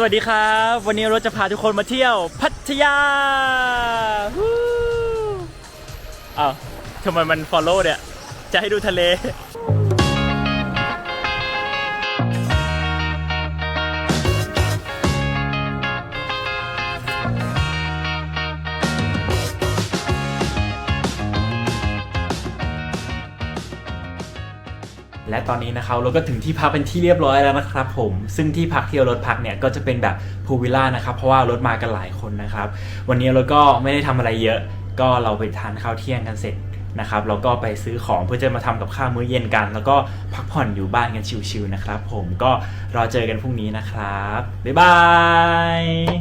สวัสดีครับ วันนี้เราจะพาทุกคนมาเที่ยว พัทยาอ้าวทำไมมัน follow เนี่ย จะให้ดูทะเล และตอนนี้นะครับเราก็ถึงที่พักเป็นที่เรียบร้อยแล้วนะครับผมซึ่งที่พักที่เอารถพักเนี่ยก็จะเป็นแบบพูวิลล่านะครับเพราะว่ารถมากันหลายคนนะครับ วันนี้เราก็ไม่ได้ทำอะไรเยอะ ก็เราไปทานข้าวเที่ยงกันเสร็จนะครับแล้วก็ไปซื้อของเพื่อจะมาทำกับข้าวมื้อเย็นกัน แล้วก็พักผ่อนอยู่บ้านกันชิวๆนะครับ ผมก็รอเจอกันพรุ่งนี้นะครับบ๊ายบาย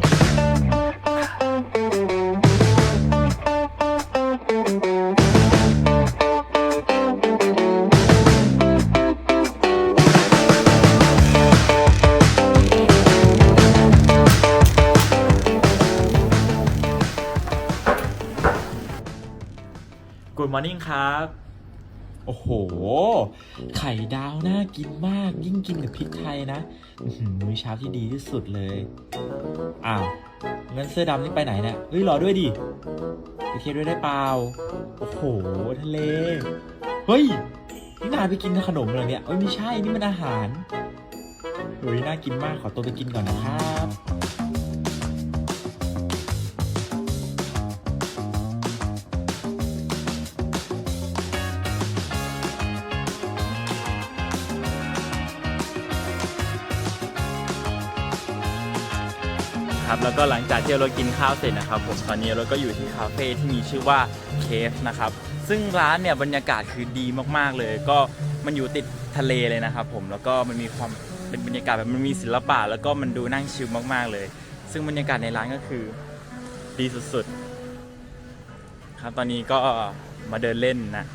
กูดมอร์นิ่งครับ โอ้โห ไข่ดาวน่ากินมาก ยิ่งกินกับพริกไทยนะอื้อหือมื้อเช้าที่ดีที่สุดเลย อ้าวงั้นเสื้อดำนี่ไปไหนเนี่ยเฮ้ยรอด้วยดิ ไปเที่ยวด้วยได้เปล่า โอ้โห ทะเล เฮ้ย นี่นายไปกินขนมเลยเนี่ยเอ้ยไม่ใช่ นี่มันอาหารเฮ้ยน่ากินมาก ขอตัวไปกินก่อนนะครับ ครับแล้วก็หลังจากที่เรากินข้าวเสร็จนะครับผมตอนนี้เราก็อยู่ที่คาเฟ่ที่มีชื่อว่าเคฟนะครับซึ่งร้านเนี่ยบรรยากาศคือดีมากๆเลย ก็มันอยู่ติดทะเลเลยนะครับผมแล้วก็มันมีความเป็นบรรยากาศแบบมันมีศิลปะแล้วก็มันดูนั่งชิลมากๆเลย ซึ่งบรรยากาศในร้านก็คือดีสุดๆครับตอนนี้ก็มาเดินเล่นนะ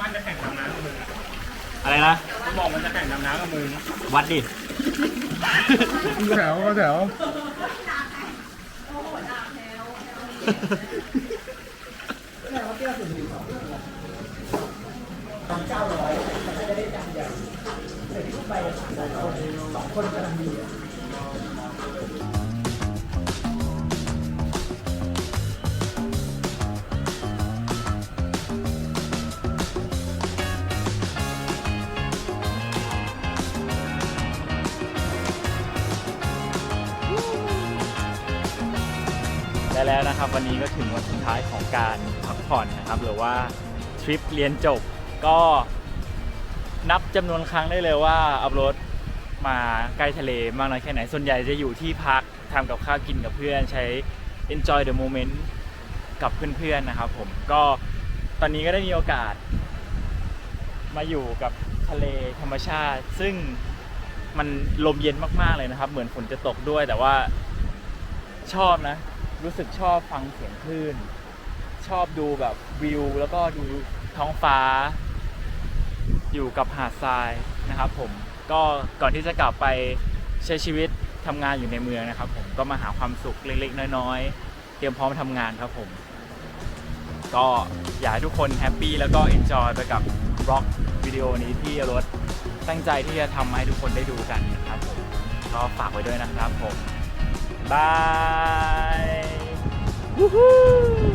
ปั้นจะแข่งดำน้ำกับมึงอะไรนะเขาบอกมันจะแข่งดำน้ำกับมึงวัดดิแถวก็แถวและแล้วนะครับ วันนี้ก็ถึงวันสุดท้ายของการพักผ่อนนะครับ หรือว่าทริปเรียนจบก็นับจำนวนครั้งได้เลยว่าอัพโหลดมาใกล้ทะเลมากน้อยแค่ไหน ส่วนใหญ่จะอยู่ที่พักทำกับข้าวกินกับเพื่อนใช้ enjoy the moment กับเพื่อนๆนะครับผมก็ตอนนี้ก็ได้มีโอกาส มาอยู่กับทะเลธรรมชาติ ซึ่งมันลมเย็นมากๆเลยนะครับ เหมือนฝนจะตกด้วยแต่ว่าชอบนะ รู้สึกชอบฟังเสียงคลื่น ชอบดูแบบวิว แล้วก็ดูท้องฟ้า อยู่กับหาดทรายนะครับผมก็ก่อนที่จะกลับไปใช้ชีวิตทำงานอยู่ในเมืองนะครับ ผมก็มาหาความสุขเล็กๆน้อยๆ เตรียมพร้อมทำงานครับผม ก็อยากให้ทุกคนแฮปปี้แล้วก็เอนจอยไปกับบล็อกวิดีโอนี้ที่รถตั้งใจที่จะทำให้ทุกคนได้ดูกันนะครับผมก็ฝากไว้ด้วยนะครับผมบาย Woohoo!